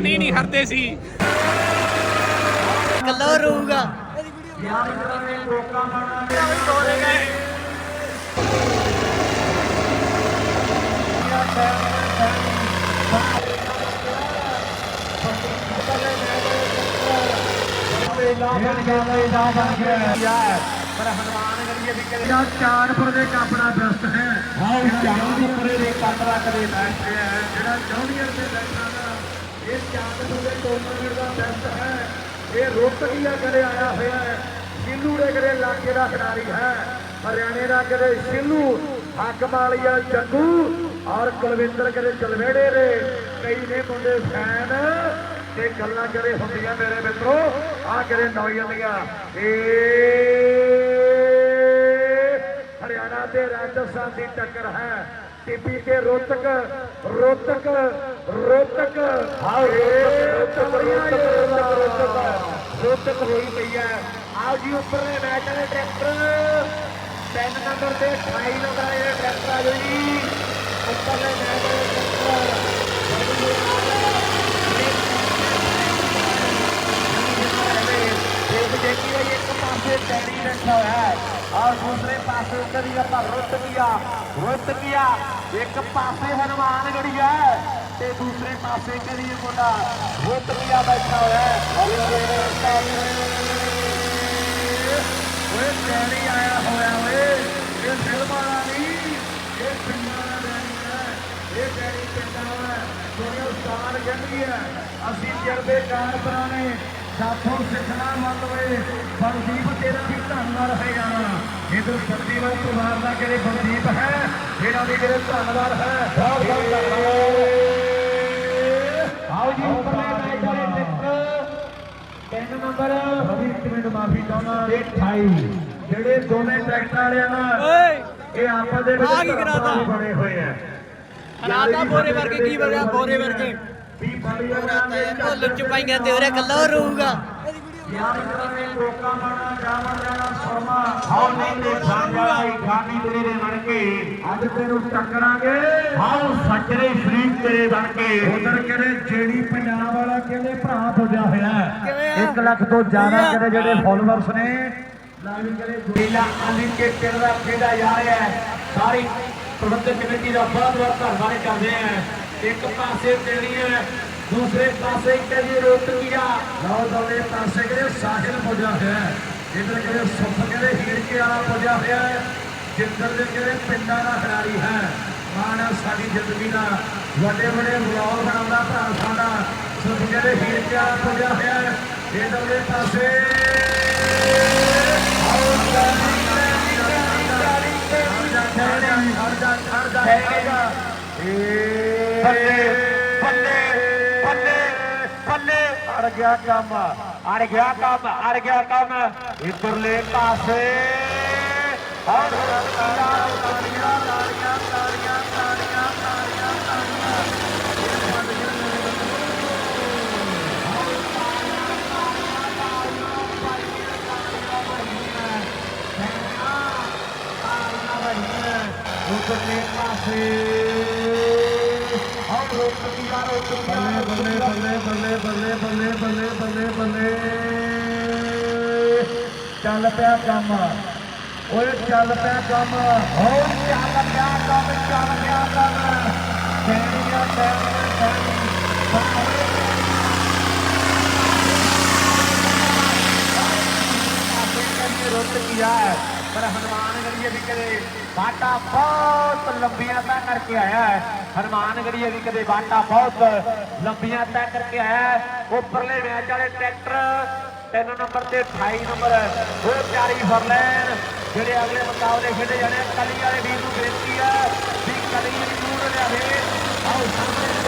ਨਹੀਂ ਨਹੀਂ ਹਰਦੇ ਸੀ ਕੱਲਾ ਰਹੂਗਾ ਚਾਰਪੁਰ ਦੇ ਕਾਪੜਾ ਬੈਸਟ ਹੈ ਹਾਂ ਚਾਰਪੁਰ ਦੇ ਕਾਪੜਾ ਕਦੇ ਬੈਸਟ ਹੈ ਜਿਹੜਾ ਜੌਨੀਅਰ ਦੇ ਬੈਠਾ ਦਾ ਇਹ ਚਾਰਪੁਰ ਦੇ ਟੂਰਨਾਮੈਂਟ ਦਾ ਬੈਸਟ ਹੈ। ਇਹ ਰੋਤਕੀਆ ਕਦੇ ਆਇਆ ਹੋਇਆ ਹੈ। ਸ਼ਿੱਲੂ ਦੇ ਕਦੇ ਇਲਾਕੇ ਦਾ ਖਿਡਾਰੀ ਹੈ। ਹਰਿਆਣੇ ਦਾ ਕਦੇ ਸ਼ਿੱਲੂ ਹੱਕਮਾਲੀਆ ਜੱਗੂ ਔਰ ਕੁਲਵਿੰਦਰ ਕਦੇ ਜਲਵੇੜੇ ਦੇ। ਕਈ ਨੇ ਮੁੰਡੇ ਫੈਨ ਤੇ ਗੱਲਾਂ ਕਰੇ ਹੁੰਦੀਆਂ ਮੇਰੇ ਮਿੱਤਰੋ। ਆ ਕਰੇ ਨੌਜਵਾਨੀਆਂ ਏ ਹਰਿਆਣਾ ਤੇ ਰਾਜਸਥਾਨ ਦੀ ਟੱਕਰ ਹੈ। टीपी के हाँ, रोचक रोचक रोचक। रोचक हो ही गई है। आओ जी ऊपर मैच वाले ट्रैक्टर टेन नंबर से अठाई नंबर ये ट्रैक्टर आ गई जी। ऊपर मैच वाले देखिए एक और दूसरे पास करिए रुत किया रुत किया। ਇੱਕ ਪਾਸੇ ਹਨੂਮਾਨਗੜੀ ਹੈ ਤੇ ਦੂਸਰੇ ਪਾਸੇ ਕਰੀਏ ਮੁੰਡਾ। ਹੋਤਰੀਆ ਬੈਠਾ ਹੋਇਆ। ਹੈ ਹੋਇਆ ਇਹ ਫਿਲਮਾਂ ਦਾ ਨਹੀਂ, ਇਹ ਹੈ। ਅਸੀਂ ਜਰਦੇ ਕਾਰ ਪੁਰਾਣੇ। ਸਾਥੋਂ ਸਿੱਖਣਾ ਮੰਨ ਵੇ ਬਲਦੀਪ ਤੇਰਾ ਵੀ ਧੰਨਵਾਦ ਹੈ ਜਾਣਾ। ਇਧਰ ਸਰਦੀਵਾਲ ਪਰਿਵਾਰ ਦਾ ਕਿਹੜੇ ਬਲਦੀਪ ਹੈ? ਜਿਹੜਾ ਵੀ ਕਿਹੜੇ ਧੰਨਵਾਦ ਹੈ? ਬਹੁਤ ਬਹੁਤ ਧੰਨਵਾਦ। ਆਓ ਜੀ ਉੱਪਰਲੇ ਮੈਚ ਵਾਲੇ ਟਿੱਪ ਤਿੰਨ ਨੰਬਰ। ਰਵੀ ਮਿੰਟ ਮਾਫੀ ਚਾਹੁੰਦਾ। ਤੇ 28 ਜਿਹੜੇ ਦੋਵੇਂ ਟਰੈਕਟਰ ਵਾਲਿਆਂ ਨਾਲ ਓਏ! ਇਹ ਆਪਸ ਦੇ ਵਿੱਚ ਬਣੇ ਹੋਏ ਆ। ਹਲਾਤਾ ਬੋਰੇ ਵਰਗੇ ਕੀ ਬਣਾ ਬੋਰੇ ਵਰਗੇ। ਉਹ ਲੁੱਚ ਪਾਈਆਂ ਤੇ ਉਹਰੇ ਕੱਲਾ ਰਹੂਗਾ। ਯਾਰ ਲੈਣਾ ਸੋਮਾ ਹਾਉ ਨਹੀਂ ਸਾਂਝਾਈ ਗਾਨੀ ਤੇਰੇ ਬਣ ਕੇ ਅੱਜ ਤੈਨੂੰ ਟੱਕਰਾਂਗੇ ਹਾਉ ਸੱਚਰੇ ਸ਼ਰੀਕ ਤੇਰੇ ਬਣ ਕੇ ਉਧਰ ਕਿਹੜੇ ਜਿਹੜੀ ਪੰਜਾਬ ਵਾਲਾ ਕਹਿੰਦੇ ਭਰਾ ਪੁੱਜਿਆ ਹੋਇਆ ਕਿਵੇਂ ਹੈ ਆ? 1 ਲੱਖ ਤੋਂ ਜ਼ਿਆਦਾ। ਕਿਹੜੇ ਜਿਹੜੇ ਫਾਲੋਅਰਸ ਨੇ। ਲਾਈਵ ਕਰੇ ਗੋਲਾ ਅਲੀ ਕੇ ਪਿੰਡ ਦਾ ਖੇਡਾ ਜਾ ਰਿਹਾ ਹੈ। ਸਾਰੀ ਪ੍ਰਬੰਧਕ ਕਮੇਟੀ ਦਾ ਬਹੁਤ ਬਹੁਤ ਧੰਨਵਾਦ ਕਰਦੇ ਆ ਇੱਕ ਪਾਸੇ ਤੇਰੀ ਹੈ ਦੂਸਰੇ ਪਾਸੇ ਕਹਿੰਦੀ ਰੋਟੀਆ ਲਓ ਦੋਵੇਂ ਪਾਸੇ ਕਿਹੜੇ ਸਾਹਿਲ ਪੁੱਜਿਆ ਹੋਇਆ ਹੈ ਇਧਰ ਕਿਹੜੇ ਸੁੱਖ ਕਿਹੜੇ ਹੀਰਕੇ ਵਾਲਾ ਪੁੱਜਿਆ ਹੋਇਆ ਹੈ ਜਿੱਧਰ ਦੇ ਕਿਹੜੇ ਪਿੰਡਾਂ ਦਾ ਖਿਡਾਰੀ ਹੈ ਮਾਣ ਹੈ ਸਾਡੀ ਜ਼ਿੰਦਗੀ ਦਾ ਵੱਡੇ ਵੱਡੇ ਵਲੌਗ ਬਣਾਉਂਦਾ ਭਰਾ ਸਾਡਾ ਸੁੱਖ ਕਿਹੜੇ ਹੀਰਕੇ ਵਾਲਾ ਪੁੱਜਿਆ ਹੋਇਆ ਹੈ ਇਧਰ ਦੇ ਪਾਸੇ ਆਓ ਬੱਲੇ ਬੱਲੇ ਬੱਲੇ ਬੱਲੇ। ਅੜ ਗਿਆ ਕੰਮ ਅੜ ਗਿਆ ਕੰਮ ਅੜ ਗਿਆ ਕੰਮ। ਇਧਰਲੇ ਪਾਸੇ। ਹਰ ਤਾਰੀਆਂ ਤਾਰੀਆਂ ਤਾਰੀਆਂ ਤਾਰੀਆਂ ਤਾਰੀਆਂ Look at me, my ਹਮ ਰੋਕ ਦਿਆ ਰੋਕ ਦਿਆ ਬੱਲੇ ਬੱਲੇ ਬੱਲੇ ਬੱਲੇ ਬੱਲੇ ਬੱਲੇ ਬੱਲੇ ਬੱਲੇ ਚੱਲ ਪਿਆ ਕੰਮ ਓਏ ਚੱਲ ਪਿਆ ਕੰਮ ਹੋ ਚੱਲ ਪਿਆ ਕੰਮ ਚੱਲ ਪਿਆ ਕੰਮ ਟੈਨੀਆਂ ਟੈਨੀਆਂ ਰੁੱਤ ਗਿਆ ਹੈ ਪਰ ਹਨੂਮਾਨ ਗੜੀਏ ਵੀ ਕਦੇ ਬਾਟਾ ਬਹੁਤ ਲੰਬੀਆਂ ਤੈਅ ਕਰਕੇ ਆਇਆ ਹੈ ਵੀ ਕਦੇ ਬਾਟਾ ਬਹੁਤ ਲੰਬੀਆਂ ਤੈਅ ਕਰਕੇ ਆਇਆ ਉੱਪਰਲੇ ਮੈਚ ਵਾਲੇ ਟਰੈਕਟਰ ਤਿੰਨ ਨੰਬਰ ਤੇ 28 ਨੰਬਰ ਉਹ ਪਿਆਰੀ ਫਰਲੈਨ ਜਿਹੜੇ ਅਗਲੇ ਮੁਕਾਬਲੇ ਖੇਡੇ ਜਾਣੇ ਕਲੀ ਵਾਲੇ ਵੀਰ ਨੂੰ ਬੇਨਤੀ ਹੈ ਵੀ ਕਲੀ ਵੀ ਲਿਆਵੇ। ਆਓ ਸਾਹਮਣੇ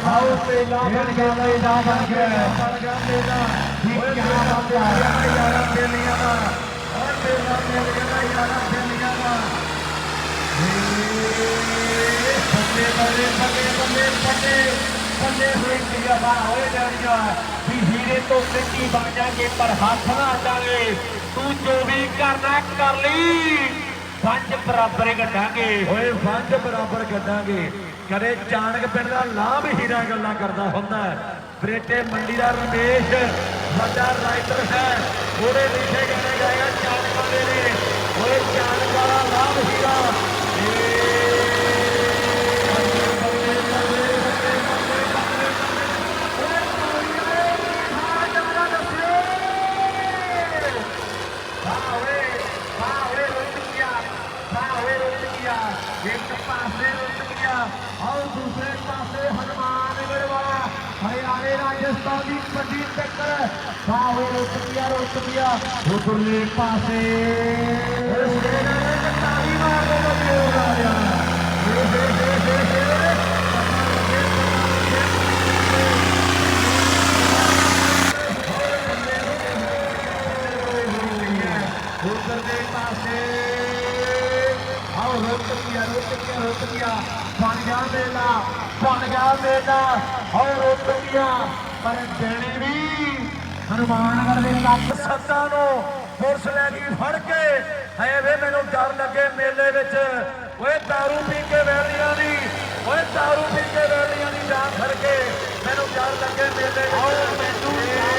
ਖਾਓ ਤੇਲਾ ਬਣ ਗਿਆ ਤੇਲਾ ਬਣ ਗਿਆ। ਬਣ ਗਿਆ ਤੇਲਾ। ਠੀਕ ਕੀ ਬਾਤ ਹੈ ਯਾਰਾ ਤੇਲੀਆਂ ਦਾ। ਹਰ ਤੇਲਾ ਮਿਲ ਗਿਆ ਯਾਰਾ ਤੇਲੀਆਂ ਦਾ। ਬੱਲੇ ਬੱਲੇ ਬੱਲੇ ਬੱਲੇ ਬੱਲੇ ਬੱਲੇ ਹੋਈ ਕੀ ਆਵਾ ਹੋਏ ਜਾਣੀਆਂ ਵੀ ਹੀਰੇ ਤੋਂ ਸਿੱਧੀ ਬਣ ਜਾਗੇ ਪਰ ਹੱਥ ਨਾ ਜਾਵੇ ਤੂੰ ਜੋ ਵੀ ਕਰਨਾ ਕਰ ਲਈ। ਪੰਜ ਬਰਾਬਰ ਕੱਢਾਂਗੇ। ਓਏ ਪੰਜ ਬਰਾਬਰ ਕੱਢਾਂਗੇ। ਕਦੇ ਚਾਣਕ ਪਿੰਡ ਦਾ ਲਾਭ ਹੀਰਾ ਗੱਲਾਂ ਕਰਦਾ ਹੁੰਦਾ ਹੈ। ਬਰੇਟੇ ਮੰਡੀ ਦਾ ਰਮੇਸ਼, ਵੱਡਾ ਰਾਈਟਰ ਹੈ। ਉਹਦੇ ਲਿਖੇ ਗਾਣੇ ਗਾਏਗਾ ਚਾਣਕ ਵਾਲੇ ਨੇ। ਓਏ ਚਾਣਕ ਵਾਲਾ ਲਾਭ ਹੀਰਾ। ਬਾਵੇ ਬਾਵੇ ਰੁੱਟ ਗਿਆ ਬਾਵੇ ਰੁੱਟ ਗਿਆ ਇੱਕ ਪਾਸੇ ਰੁੱਟ ਗਿਆ ਔਰ ਦੂਸਰੇ ਪਾਸੇ। ਹਨੂਮਾਨ ਗੜਵਾਲਾ ਹਰਿਆਣੇ ਰਾਜਸਥਾਨ ਦੀ ਵੱਡੀ ਟੱਕਰ ਬਾਵੇ ਰੁੱਟ ਗਿਆ। ਰੁੱਟ ਮੇਲਾ ਆਓ ਰੁੱਟ ਗਿਆ ਪਰ ਦੇਣੇ ਵੀ ਹਨੂਮਾਨਗੜ ਦੇ ਲੱਕ ਸੱਤਾਂ ਨੂੰ ਪੁਲਿਸ ਲੈ ਗਈ ਫੜ ਕੇ ਹੈ ਵੇ ਮੈਨੂੰ ਡਰ ਲੱਗੇ ਮੇਲੇ ਵਿੱਚ ਓਏ दारू ਪੀ ਕੇ ਵੈਲੀਆਂ ਦੀ ਓਏ दारू ਪੀ ਕੇ ਵੈਲੀਆਂ ਦੀ ਜਾਨ ਫੜ ਕੇ ਮੈਨੂੰ ਡਰ ਲੱਗੇ ਮੇਲੇ ਵਿੱਚ ਆਓ ਮੈਨੂੰ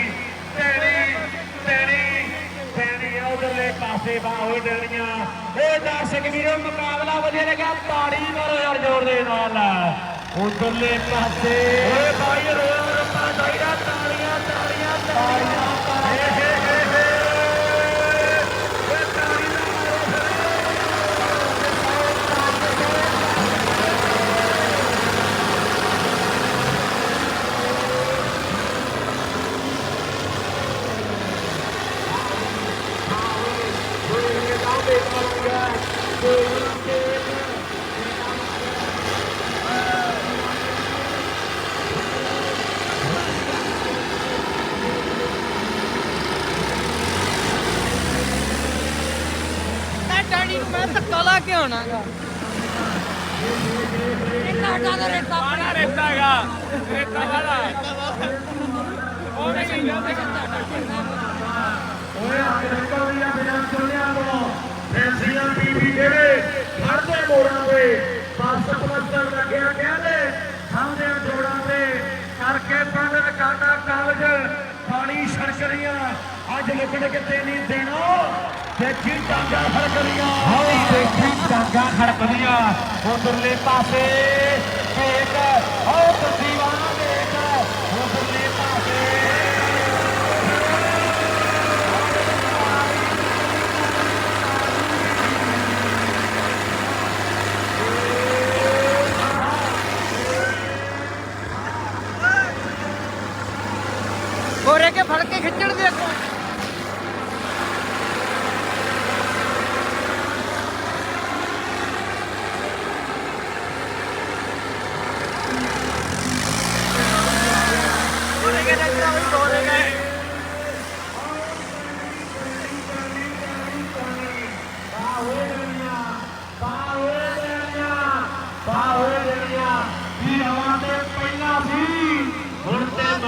ਪਾਸੇ ਬਾਹੋ ਡਣੀਆਂ ਇਹ ਦਰਸ਼ਕ ਵੀਰੋ ਮੁਕਾਬਲਾ ਵਧੀਆ ਲੱਗਾ ਤਾੜੀ ਮਾਰੋ ਯਾਰ ਜ਼ੋਰ ਦੇ ਨਾਲ। ਉਧਰਲੇ ਪਾਸੇ। ਓਏ ਭਾਈ ਰੋਇਆ ਰੱਪਾ ਚਾਹੀਦਾ ਤਾੜੀਆਂ ਤਾੜੀਆਂ ਤਾੜੀਆਂ ਏ ਹੇ ਹੇ ਹੇ ਓਏ ਤਾੜੀ ਨਾ ਮਾਰੋ ਮੈਂ ਡੈਡੀ ਨੂੰ ਮੈਂ ਧੱਕਾ ਲਾ ਕੇ ਆਉਣਾਗਾ ਰੇਤਾ ਆਣਾ ਰੇਤਾ ਹੈਗਾ ਰੇਤਾ ਵਾਲਾ ਉਹ ਨਹੀਂ ਗਿਆ ਓਏ ਅੰਗਰੇਜ਼ਾਂ ਦੀਆਂ ਬਿਨਾਂ ਚੁੱਲਿਆਂ ਤੋਂ ਫੈਂਸੀਆਂ ਬੀਬੀ ਜਿਹੜੇ ਖੜਦੇ ਮੋੜਾਂ ਤੇ ਬੱਸ ਪਲਸਟਰ ਲੱਗਿਆ ਕਹਿੰਦੇ? ਸਾਹਮਣੇ ਜੋੜਾਂ ਤੇ ਕਰਕੇ ਪੰਡਤ ਕਾਟਾ ਕਾਲਜ ਪਾਣੀ ਛੜਕਰੀਆਂ ਅੱਜ ਲੁਕੜ ਕਿਤੇ ਨਹੀਂ ਦੇਣਾ ਦੇਖੀ ਟਾਂਗਾ ਖੜਕਰੀਆਂ ਹਾਂ ਦੇਖੀ ਟਾਂਗਾ ਖੜਕਦੀਆਂ। ਉਧਰਲੇ ਪਾਸੇ ਵੇਖ ਆਓ ਤਸਵੀਰਾਂ ਵੇਖ ਉਧਰਲੇ ਪਾਸੇ ਗੋਰੇ ਕੇ ਫੜ ਕੇ ਖਿੱਚਣ ਦੇ ਅੱਗੋਂ ਗੋਰੇ ਕੇ ਡਾਕਟਰ ਵੀ ਗੋਰੇ ਕੇ ਬਾਹੋਏ ਦੇਣੀਆਂ ਬਾਹੋਏ ਦੇਣੀਆਂ ਬਾਹੋਏ ਦੇਣੀਆਂ ਵੀ ਹਵਾ ਤੇ ਪਹਿਲਾਂ ਸੀ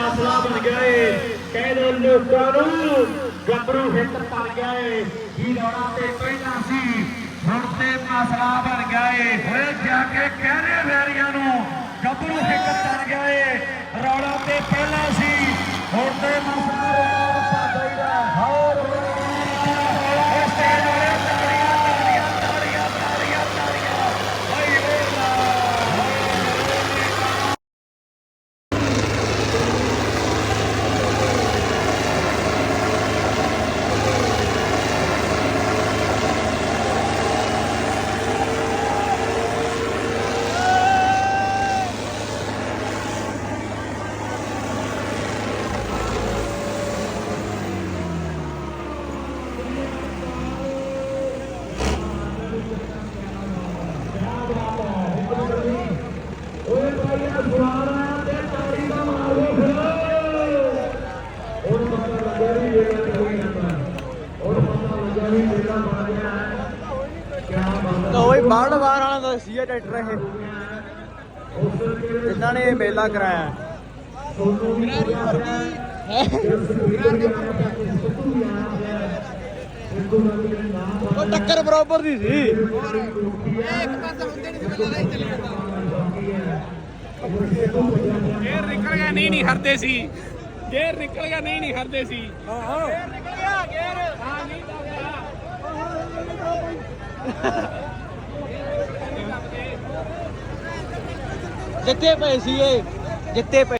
ਹੁਣ ਤੇ ਮਸਲਾ ਬਣ ਗਿਆ ਏ ਕਹਿ ਦੋ ਲੋਕਾਂ ਨੂੰ, ਗੱਭਰੂ ਹਿੱਟ ਕਰ ਗਿਆ ਏ ਵੀ ਰੌਣਾ ਤੇ ਪਹਿਲਾਂ ਸੀ, ਹੁਣ ਤੇ ਮਸਲਾ ਬਣ ਗਿਆ ਏ ਓਏ ਜਾ ਕੇ ਕਹਿਰੇ ਵੈਰੀਆਂ ਨੂੰ, ਗੱਭਰੂ ਹਿੱਤ ਕਰ ਗਿਆ ਏ ਰੌਣਾ ਤੇ ਪਹਿਲਾਂ ਸੀ, ਹੁਣ ਤੇ ਮਸਲਾ ਰੌਣਾ ਰੁਪਾ ਚਾਹੀਦਾ ਹੋਰ ਇਸ ਤੇ ਤਾੜੀਆਂ ਤਾੜੀਆਂ ਤਾੜੀਆਂ ਤਾੜੀਆਂ ਤਾੜੀਆਂ ਦਾ ਸਵਾਲ ਆਇਆ ਤੇ ਤਾੜੀ ਦਾ ਮਾਰੋ ਫਿਰ ਉਹ ਪਤਾ ਲੱਗਿਆ ਵੀ ਇਹ ਕੋਈ ਜਾਂਦਾ ਉਹ ਪਤਾ ਲੱਗਿਆ ਵੀ ਮੇਰਾ ਬਣ ਗਿਆ ਹੈ ਕਿਆ ਬੰਦਾ ਤਾਂ ਓਏ ਬਾੜ ਵਾਰ ਵਾਲਾ ਦਾ ਸੀ ਟਰੈਕਟਰ ਇਹ। ਜਿਨ੍ਹਾਂ ਨੇ ਮੇਲਾ ਕਰਾਇਆ। ਸੋਨੂ ਵੀ ਆਇਆ ਹੈ ਸਪੀਕਰ ਵੀ ਆਇਆ ਹੈ ਸਿੱਧੂ ਵੀ ਆਇਆ ਹੈ ਸਿੱਧੂ ਦਾ ਟੱਕਰ ਬਰਾਬਰ ਦੀ ਸੀ। ਗੇਰ ਨਿਕਲ ਗਿਆ, ਨਹੀਂ ਨਹੀਂ ਹਰਦੇ ਸੀ। ਗੇਰ ਨਿਕਲ ਗਿਆ ਨਹੀਂ ਨਹੀਂ ਹਰਦੇ ਸੀ। ਨਿਕਲ ਗਿਆ ਗੇਰ ਹਾਂ ਨਹੀਂ ਤਾਂ ਗਿਆ। ਜਿੱਤੇ ਪਏ ਸੀ ਇਹ ਜਿੱਤੇ ਪਏ।